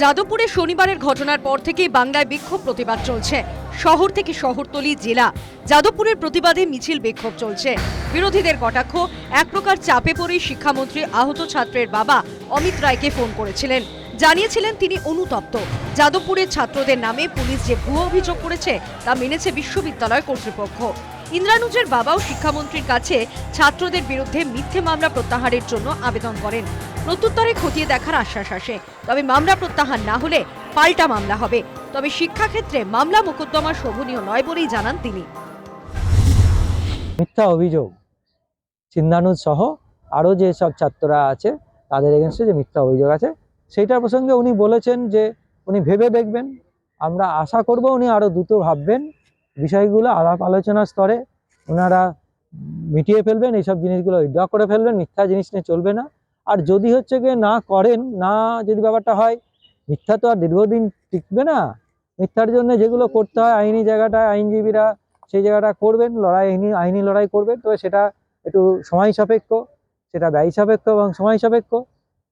যাদবপুরে শনিবারের ঘটনার পর থেকেই বাংলায় বিক্ষোভ প্রতিবাদ চলছে। শহর থেকে শহরতলি জেলা যাদবপুরের প্রতিবাদে মিছিল বিক্ষোভ চলছে। বিরোধীদের কটাক্ষ, এক প্রকার চাপে পড়েই শিক্ষামন্ত্রী আহত ছাত্রের বাবা অমিত রায়কে ফোন করেছিলেন। জানিয়েছিলেন তিনি অনুতপ্ত। যাদবপুরের ছাত্রদের নামে পুলিশ যে ভুয়ো অভিযোগ করেছে, তা মেনেছে বিশ্ববিদ্যালয় কর্তৃপক্ষ। ইন্দ্রানুজের বাবাও শিক্ষামন্ত্রীর কাছে ছাত্রদের বিরুদ্ধে মিথ্যে মামলা প্রত্যাহারের জন্য আবেদন করেন। প্রত্যুত্তরে খতিয়ে দেখার আশ্বাস আসে। তবে মামলা প্রত্যাহার না হলে পাল্টা মামলা হবে। তবে শিক্ষাক্ষেত্রে মামলা মোকদ্দমা শোভনীয় নয় বলেই জানান তিনি। মিথ্যা অভিযোগ, চিন্তানুজ সহ আরও যে সব ছাত্ররা আছে, তাদের এগেনস্টে যে মিথ্যা অভিযোগ আছে, সেইটার প্রসঙ্গে উনি বলেছেন যে উনি ভেবে দেখবেন। আমরা আশা করব উনি আরও দ্রুত ভাববেন। বিষয়গুলো আলাপ আলোচনা স্তরে ওনারা মিটিয়ে ফেলবেন, এইসব জিনিসগুলো উইড্র করে ফেলবেন, মিথ্যা জিনিস নিয়ে চলবে না। আর যদি হচ্ছে গিয়ে না করেন, না যদি ব্যাপারটা হয়, মিথ্যা তো আর দীর্ঘদিন টিকবে না। মিথ্যার জন্য যেগুলো করতে হয়, আইনি জায়গাটায় আইনজীবীরা সেই জায়গাটা করবেন, লড়াই, আইনি আইনি লড়াই করবেন। তবে সেটা একটু সময় সাপেক্ষ, সেটা ব্যয় সাপেক্ষ এবং সময় সাপেক্ষ।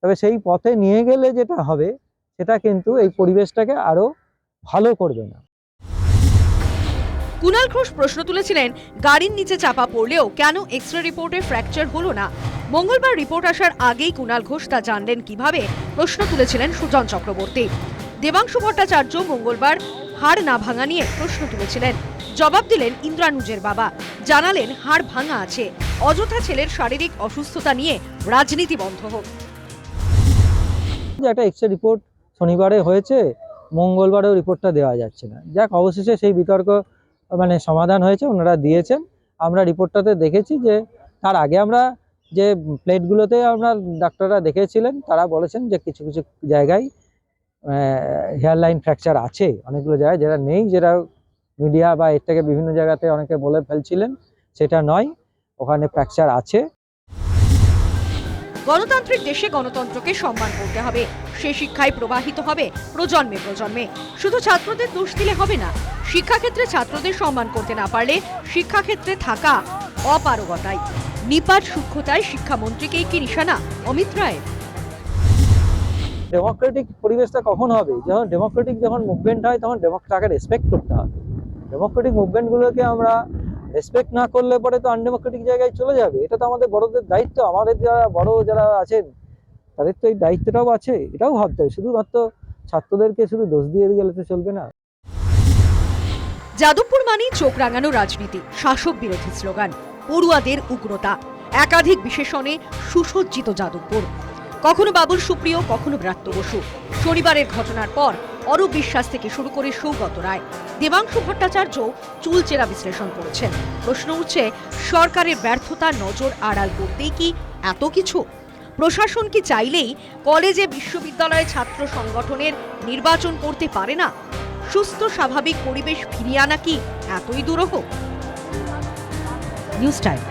তবে সেই পথে নিয়ে গেলে যেটা হবে, সেটা কিন্তু এই পরিবেশটাকে আরও ভালো করবে না। কুণাল ঘোষ প্রশ্ন তুলেছিলেন, গাড়ির নিচে চাপা পড়লেও কেন এক্স রে রিপোর্টে ফ্র্যাকচার হলো না? মঙ্গলবার রিপোর্ট আসার আগেই কুনাল ঘোষ তা জানলেন কীভাবে? প্রশ্ন তুলেছিলেন সুজন চক্রবর্তী। দেবাংশু ভট্টাচার্য মঙ্গলবার হাড় না ভাঙা নিয়ে প্রশ্ন তুলেছিলেন। জবাব দিলেন ইন্দ্রানুজের বাবা। জানালেন হাড় ভাঙা আছে। অযথা ছেলের শারীরিক অসুস্থতা নিয়ে রাজনীতি বন্ধ হোক। একটা এক্স রিপোর্ট শনিবারে হয়েছে, মঙ্গলবারেও রিপোর্টটা দেওয়া যাচ্ছে না। যাক, অবশেষে সেই বিতর্ক মানে সমাধান হয়েছে, ওনারা দিয়েছেন। আমরা রিপোর্টটাতে দেখেছি যে, তার আগে আমরা যে প্লেটগুলোতে আমরা ডাক্তাররা দেখেছিলেন, তারা বলেছেন যে কিছু কিছু জায়গায় হেয়ারলাইন ফ্র্যাকচার আছে। অনেকগুলো জায়গায় যেটা নেই যেটা মিডিয়া বা এর থেকে বিভিন্ন জায়গাতে অনেকে বলে ফেলছিলেন, সেটা নয়। ওখানে ফ্র্যাকচার আছে। গণতান্ত্রিক দেশে গণতন্ত্রকে সম্মান করতে হবে। সে শিক্ষায় প্রবাহিত হবে প্রজন্মে প্রজন্মে। শুধু ছাত্রদের দোষ দিলে হবে না, শিক্ষাক্ষেত্রে ছাত্রদের সম্মান করতে না পারলে শিক্ষাক্ষেত্রে থাকা অপারগতাই নিপাট সূক্ষ্মতায় শিক্ষামন্ত্রীকেই কি নিশানা, অমিত রায়ের ডেমোক্রেটিক পরিবেশটা কখন হবে? যখন ডেমোক্রেটিক যখন মুভমেন্ট হয়, তখন ডেমোক্রেটাকে রেসপেক্ট করতে হবে। ডেমোক্রেটিক মুভমেন্টগুলোকে আমরা রেসপেক্ট না করলে পরে তো আনডেমোক্রেটিক জায়গায় চলে যাবে। এটা তো আমাদের বড়দের দায়িত্ব। আমাদের যারা বড় যারা আছেন, তাদের তো এই দায়িত্বটাও আছে, এটাও ভাবতে হবে। শুধুমাত্র ছাত্রদেরকে শুধু দোষ দিয়ে গেলে তো চলবে না। যাদবপুর মানেই চোখ রাঙানো রাজনীতি, শাসক বিরোধী স্লোগান, পড়ুয়াদের উগ্রতা। একাধিক বিশেষণে সুসজ্জিত যাদবপুর। কখনো বাবুল সুপ্রিয়, কখনো ব্রাত্য বসু। শনিবারের ঘটনার পর অরূপ বিশ্বাস থেকে শুরু করে সৌগত রায়, দেবাংশু ভট্টাচার্য চুলচেরা বিশ্লেষণ করেছেন। প্রশ্ন উঠছে, সরকারের ব্যর্থতা নজর আড়াল করতেই কি এত কিছু? প্রশাসন কি চাইলেই কলেজে বিশ্ববিদ্যালয়ে ছাত্র সংগঠনের নির্বাচন করতে পারে না? সুস্থ, স্বাভাবিক পরিবেশ ফিরিয়ে আনা কি এতই দুরূহ? News time.